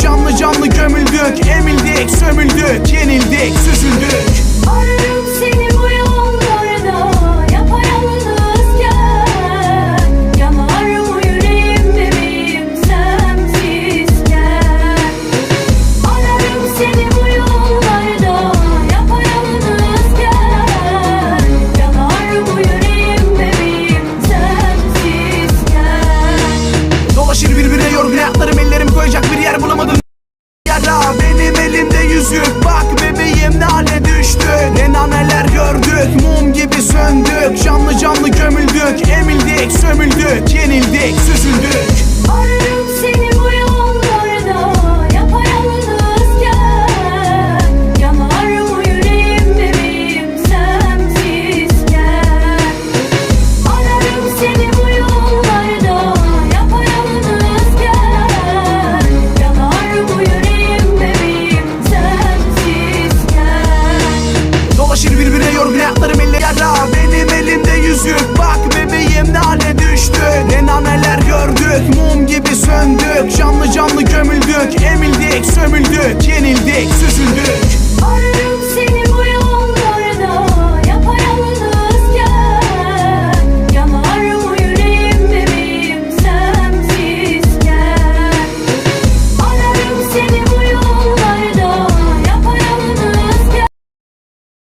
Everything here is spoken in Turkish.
Canlı canlı gömüldük Emildik, sömüldük Yenildik, süzüldük hayatlarım ellerim koyacak bir yer bulamadım. Yara benim elimde yüzük Bak bebeğim ne hale düştük Ne naneler gördük. Mum gibi söndük. Canlı canlı gömüldük. Emildik, sömüldük Yenildik, söndük Canlı canlı gömüldük. Emildik, sömüldük Yenildik, süzüldük. Ararım